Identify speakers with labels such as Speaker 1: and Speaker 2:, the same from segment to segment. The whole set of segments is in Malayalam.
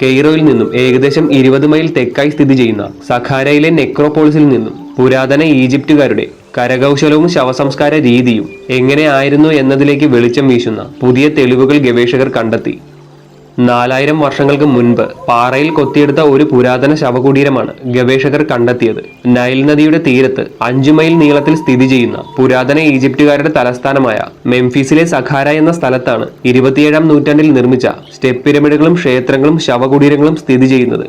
Speaker 1: കെയ്റോയിൽ നിന്നും ഏകദേശം ഇരുപത് മൈൽ തെക്കായി സ്ഥിതി ചെയ്യുന്ന സഖാരയിലെ നെക്രോപോളിസിൽ നിന്നും പുരാതന ഈജിപ്തുകാരുടെ കരകൗശലവും ശവസംസ്കാര രീതിയും എങ്ങനെയായിരുന്നു എന്നതിലേക്ക് വെളിച്ചം വീശുന്ന പുതിയ തെളിവുകൾ ഗവേഷകർ കണ്ടെത്തി. നാലായിരം വർഷങ്ങൾക്ക് മുൻപ് പാറയിൽ കൊത്തിയെടുത്ത ഒരു പുരാതന ശവകുടീരമാണ് ഗവേഷകർ കണ്ടെത്തിയത്. നൈൽ നദിയുടെ തീരത്ത് അഞ്ചു മൈൽ നീളത്തിൽ സ്ഥിതി ചെയ്യുന്ന പുരാതന ഈജിപ്തുകാരുടെ തലസ്ഥാനമായ മെംഫീസിലെ സഖാര എന്ന സ്ഥലത്താണ് ഇരുപത്തിയേഴാം നൂറ്റാണ്ടിൽ നിർമ്മിച്ച സ്റ്റെപ്പ് പിരമിഡുകളും ക്ഷേത്രങ്ങളും ശവകുടീരങ്ങളും സ്ഥിതി ചെയ്യുന്നത്.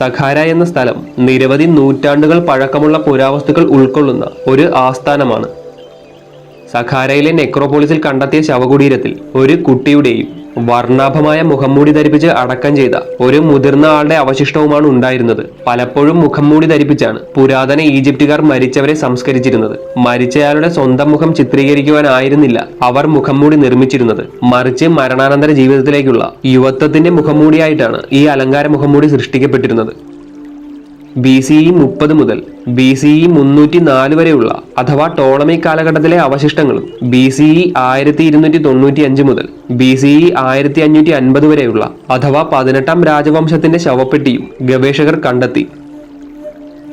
Speaker 1: സഖാര എന്ന സ്ഥലം നിരവധി നൂറ്റാണ്ടുകൾ പഴക്കമുള്ള പുരാവസ്തുക്കൾ ഉൾക്കൊള്ളുന്ന ഒരു ആസ്ഥാനമാണ്. സഖാരയിലെ നെക്രോപോളിസിൽ കണ്ടെത്തിയ ശവകുടീരത്തിൽ ഒരു കുട്ടിയുടെയും വർണാഭമായ മുഖംമൂടി ധരിപ്പിച്ച് അടക്കം ചെയ്ത ഒരു മുതിർന്ന ആളുടെ അവശിഷ്ടവുമാണ് ഉണ്ടായിരുന്നത്. പലപ്പോഴും മുഖംമൂടി ധരിപ്പിച്ചാണ് പുരാതന ഈജിപ്തുകാർ മരിച്ചവരെ സംസ്കരിച്ചിരുന്നത്. മരിച്ചയാളുടെ സ്വന്തം മുഖം ചിത്രീകരിക്കുവാനായിരുന്നില്ല അവർ മുഖംമൂടി നിർമ്മിച്ചിരുന്നത്. മറിച്ച് മരണാനന്തര ജീവിതത്തിലേക്കുള്ള യുവത്വത്തിന്റെ മുഖംമൂടിയായിട്ടാണ് ഈ അലങ്കാര മുഖംമൂടി സൃഷ്ടിക്കപ്പെട്ടിരുന്നത്. ബി സി ഇ മുപ്പത് മുതൽ ബി സി ഇ മുന്നൂറ്റി നാല് വരെയുള്ള അഥവാ ടോളമി കാലഘട്ടത്തിലെ അവശിഷ്ടങ്ങളും ബി സി ഇ ആയിരത്തി ഇരുന്നൂറ്റി തൊണ്ണൂറ്റി അഞ്ച് മുതൽ ബി സി ഇ ആയിരത്തി അഞ്ഞൂറ്റി അൻപത് വരെയുള്ള അഥവാ പതിനെട്ടാം രാജവംശത്തിന്റെ ശവപ്പെട്ടിയും ഗവേഷകർ കണ്ടെത്തി.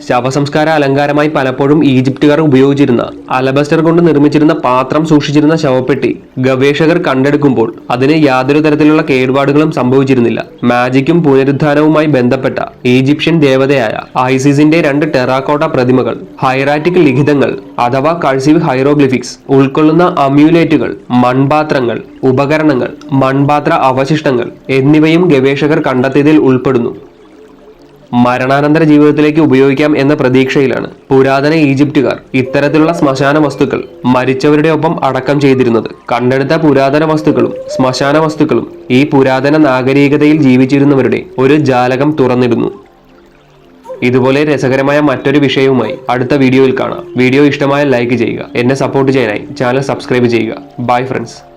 Speaker 1: ശവസംസ്കാര അലങ്കാരമായി പലപ്പോഴും ഈജിപ്തുകാർ ഉപയോഗിച്ചിരുന്ന അലബസ്റ്റർ കൊണ്ട് നിർമ്മിച്ചിരുന്ന പാത്രം സൂക്ഷിച്ചിരുന്ന ശവപ്പെട്ടി ഗവേഷകർ കണ്ടെടുക്കുമ്പോൾ അതിന് യാതൊരു തരത്തിലുള്ള കേടുപാടുകളും സംഭവിച്ചിരുന്നില്ല. മാജിക്കും പുനരുദ്ധാനവുമായി ബന്ധപ്പെട്ട ഈജിപ്ഷ്യൻ ദേവതയായ ഐസിസിന്റെ രണ്ട് ടെറാക്കോട്ട പ്രതിമകൾ ഹൈറാറ്റിക് ലിഖിതങ്ങൾ അഥവാ കഴ്സീവ് ഹൈറോഗ്ലിഫിക്സ് ഉൾക്കൊള്ളുന്ന അമ്യൂലേറ്റുകൾ മൺപാത്രങ്ങൾ ഉപകരണങ്ങൾ മൺപാത്ര അവശിഷ്ടങ്ങൾ എന്നിവയും ഗവേഷകർ കണ്ടെത്തിയതിൽ ഉൾപ്പെടുന്നു. മരണാനന്തര ജീവിതത്തിലേക്ക് ഉപയോഗിക്കാം എന്ന പ്രതീക്ഷയിലാണ് പുരാതന ഈജിപ്തുകാർ ഇത്തരത്തിലുള്ള ശ്മശാന വസ്തുക്കൾ മരിച്ചവരുടെ ഒപ്പം അടക്കം ചെയ്തിരുന്നത്. കണ്ടെടുത്ത പുരാതന വസ്തുക്കളും ശ്മശാന വസ്തുക്കളും ഈ പുരാതന നാഗരികതയിൽ ജീവിച്ചിരുന്നവരുടെ ഒരു ജാലകം തുറന്നിടുന്നു. ഇതുപോലെ രസകരമായ മറ്റൊരു വിഷയവുമായി അടുത്ത വീഡിയോയിൽ കാണാം. വീഡിയോ ഇഷ്ടമായ ലൈക്ക് ചെയ്യുക. എന്നെ സപ്പോർട്ട് ചെയ്യാനായി ചാനൽ സബ്സ്ക്രൈബ് ചെയ്യുക. Bye friends.